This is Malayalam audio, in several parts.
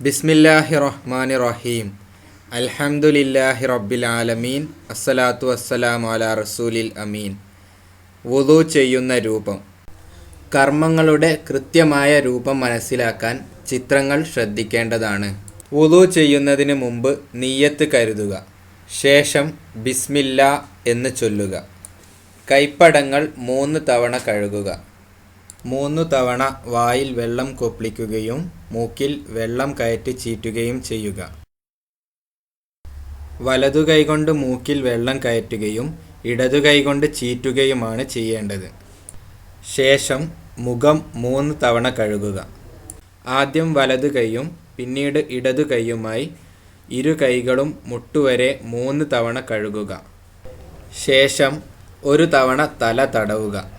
ബിസ്മില്ലാഹി റഹ്മാൻ റഹീം അൽഹംദുലില്ലാഹി റബ്ബിൽ ആലമീൻ അസ്സലാത്തു വസ്സലാം അലാ റസൂലിൽ അമീൻ. വുദു ചെയ്യുന്ന രൂപം. കർമ്മങ്ങളുടെ കൃത്യമായ രൂപം മനസ്സിലാക്കാൻ ചിത്രങ്ങൾ ശ്രദ്ധിക്കേണ്ടതാണ്. വുദു ചെയ്യുന്നതിന് മുമ്പ് നീയത്ത് കരുതുക. ശേഷം ബിസ്മില്ല എന്ന് ചൊല്ലുക. കൈപ്പടങ്ങൾ മൂന്ന് തവണ കഴുകുക. മൂന്നു തവണ വായിൽ വെള്ളം കൊപ്പിളിക്കുകയും മൂക്കിൽ വെള്ളം കയറ്റി ചീറ്റുകയും ചെയ്യുക. വലതു കൈകൊണ്ട് മൂക്കിൽ വെള്ളം കയറ്റുകയും ഇടതു കൈകൊണ്ട് ചീറ്റുകയുമാണ് ചെയ്യേണ്ടത്. ശേഷം മുഖം മൂന്ന് തവണ കഴുകുക. ആദ്യം വലതു കൈയും പിന്നീട് ഇടതു കൈയുമായി ഇരു കൈകളും മുട്ടുവരെ മൂന്ന് തവണ കഴുകുക. ശേഷം ഒരു തവണ തല തടവുക.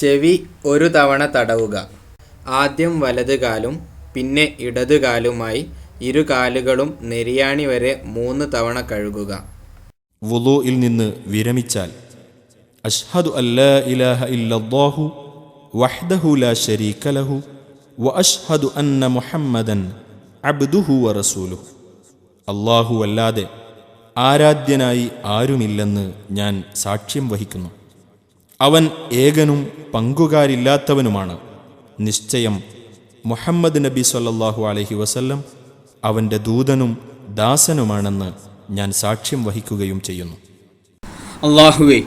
ചെവി ഒരു തവണ തടവുക. ആദ്യം വലത് കാലും പിന്നെ ഇടത് കാലുമായി ഇരു കാലുകളും നെരിയാണി വരെ മൂന്ന് തവണ കഴുകുക. വുളുയിൽ നിന്ന് വിരമിച്ചാൽ അഷ്ഹദു അല്ലാ ഇലാഹ ഇല്ലല്ലാഹു വഹ്ദഹു ലാ ശരീക ലഹു വ അഷ്ഹദു അന്ന മുഹമ്മദൻ അബ്ദുഹു വ റസൂലുഹു. അല്ലാഹു അല്ലാതെ ആരാധ്യനായി ആരുമില്ലെന്ന് ഞാൻ സാക്ഷ്യം വഹിക്കുന്നു. അവൻ ഏകനും പങ്കുകാരില്ലാത്തവനുമാണ്. നിശ്ചയം മുഹമ്മദ് നബി സല്ലാഹു അലഹി വസല്ലം അവന്റെ ദൂതനും ദാസനുമാണെന്ന് ഞാൻ സാക്ഷ്യം വഹിക്കുകയും ചെയ്യുന്നു. അള്ളാഹുവെ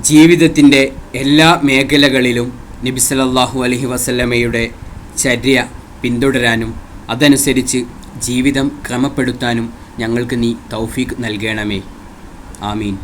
ജീവിതത്തിന്റെ എല്ലാ മേഖലകളിലും നബി സല്ലാഹു അലഹി വസല്ലമയുടെ ചര്യ പിന്തുടരാനും അതനുസരിച്ച് ജീവിതം ക്രമപ്പെടുത്താനും ഞങ്ങൾക്ക് നീ തൗഫീഖ് നൽകണമേ. ആമീൻ.